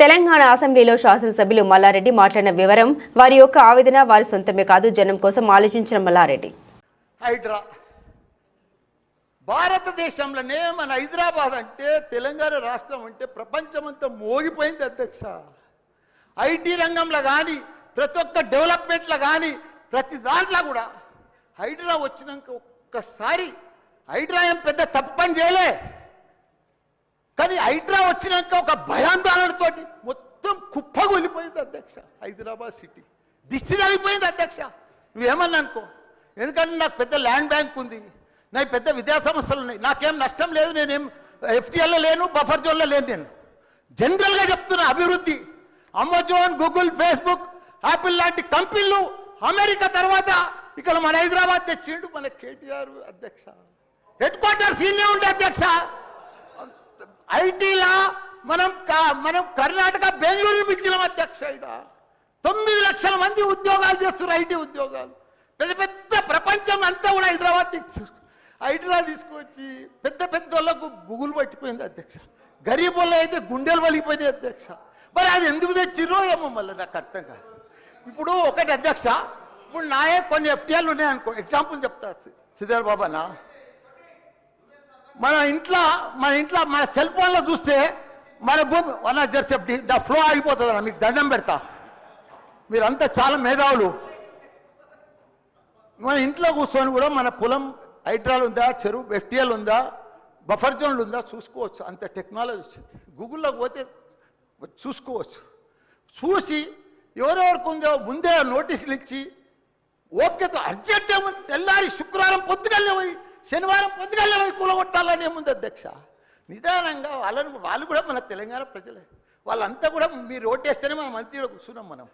తెలంగాణ అసెంబ్లీలో శాసనసభ్యులు మల్లారెడ్డి మాట్లాడిన వివరం వారి యొక్క ఆవేదన వారి సొంతమే కాదు జనం కోసం ఆలోచించిన మల్లారెడ్డి. హైడ్రా. భారతదేశంలోనే మన హైదరాబాద్ అంటే తెలంగాణ రాష్ట్రం అంటే ప్రపంచమంతా మోగిపోయింది అధ్యక్ష. ఐటీ రంగంలో కానీ ప్రతి ఒక్క డెవలప్మెంట్లో కానీ ప్రతి దాంట్లో కూడా హైడ్రా వచ్చినాక ఒక్కసారి హైడ్రా ఏం పెద్ద తప్పు పని చేయలే. కానీ హైడ్రా వచ్చినాక ఒక భయాందోళనతో మొత్తం కుప్పగొలిపోయింది అధ్యక్ష. హైదరాబాద్ సిటీ. దిష్టి తగిలిపోయింది అధ్యక్ష. నువ్వేమన్నా అనుకో. ఎందుకంటే నాకు పెద్ద ల్యాండ్ బ్యాంక్ ఉంది. నాకు పెద్ద విద్యా సంస్థలు ఉన్నాయి. నాకేం నష్టం లేదు. నేనేం ఎఫ్టీఎల్లో లేను బఫర్ జోన్లో లేను నేను. జనరల్గా చెప్తున్నా అభివృద్ధి. అమెజాన్ గూగుల్ ఫేస్బుక్ యాపిల్ లాంటి కంపెనీలు అమెరికా తర్వాత ఇక్కడ మన హైదరాబాద్ తెచ్చిండు మన కేటీఆర్ అధ్యక్ష. హెడ్ క్వార్టర్స్ ఈయనే ఉండే అధ్యక్ష. ఐటీలా మనం మనం కర్ణాటక బెంగళూరు మించిన అధ్యక్ష తొమ్మిది లక్షల మంది ఉద్యోగాలు చేస్తున్నారు ఐటీ ఉద్యోగాలు. పెద్ద పెద్ద ప్రపంచం అంతా కూడా హైదరాబాద్ ఐటీలా హైదరాబాద్ తీసుకొచ్చి పెద్ద పెద్ద వాళ్ళకు బుగులు పట్టిపోయింది అధ్యక్ష. గరీబ్ వాళ్ళు అయితే గుండెలు వలిగిపోయినాయి అధ్యక్ష. మరి అది ఎందుకు తెచ్చిర్రో ఏమో మళ్ళీ నాకు అర్థం కాదు. ఇప్పుడు ఒకటి అధ్యక్ష ఇప్పుడు నాయే కొన్ని ఎఫ్టీఆర్లు ఉన్నాయనుకో ఎగ్జాంపుల్ చెప్తా సిద్ధార్ బాబానా మన ఇంట్లో మన ఇంట్లో మన సెల్ ఫోన్లో చూస్తే మన భూమి వన్ ఆఫ్ చెప్పి ద ఫ్లో ఆగిపోతుంది అన్న మీకు దండం పెడతా. మీరంతా చాలా మేధావులు. మన ఇంట్లో కూర్చొని కూడా మన పొలం హైడ్రాల్ ఉందా చెరువు ఎఫ్టీఎల్ ఉందా బఫర్ జోన్లు ఉందా చూసుకోవచ్చు. అంత టెక్నాలజీ వచ్చింది. గూగుల్లో పోతే చూసుకోవచ్చు. చూసి ఎవరెవరికి ఉందో ముందే నోటీసులు ఇచ్చి ఓపికతో అర్జెంట్ ఏముంది? తెల్లారి శుక్రవారం పొద్దుకెళ్ళి పోయి శనివారం పొద్దుగల్లే పోయి కూలగొట్టాలని ఏముంది అధ్యక్ష? నిదానంగా వాళ్ళని వాళ్ళు కూడా మన తెలంగాణ ప్రజలే. వాళ్ళంతా కూడా మీరు ఓటేస్తేనే మనం మంత్రిలో కూర్చున్నాం మనం.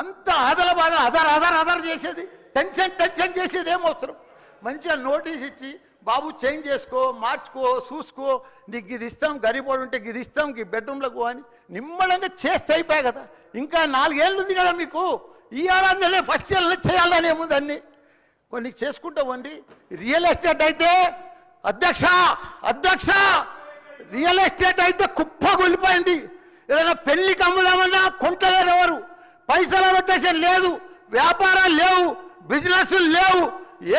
అంత ఆదల బాధ ఆధార్ ఆధార్ ఆధార్ చేసేది. టెన్షన్ టెన్షన్ చేసేది ఏం అవసరం? మంచిగా నోటీస్ ఇచ్చి బాబు చేంజ్ చేసుకో మార్చుకో చూసుకో. నీకు ఇది ఇస్తాం గరిపోడు ఉంటే ఇది ఇస్తాం ఈ బెడ్రూమ్లకు అని నిమ్మడంగా చేస్తే అయిపోయాయి కదా. ఇంకా నాలుగేళ్ళు ఉంది కదా మీకు. ఈ ఏడాదిలోనే ఫస్ట్ ఇయర్లో చేయాలని ఏముంది అన్ని? కొన్ని చేసుకుంటావండి రియల్ ఎస్టేట్ అయితే అధ్యక్ష అధ్యక్ష రియల్ ఎస్టేట్ అయితే కుప్ప కొలిపోయింది. ఏదైనా పెళ్ళికి అమ్ముదామన్నా కొంటలేరు ఎవరు. పైసలు రొటేషన్ లేదు వ్యాపారాలు లేవు బిజినెస్ లేవు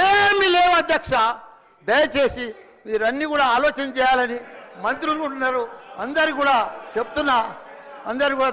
ఏమి లేవు అధ్యక్ష. దయచేసి మీరన్నీ కూడా ఆలోచన చేయాలని మంత్రులు కూడా ఉన్నారు. అందరు కూడా చెప్తున్నా. అందరు కూడా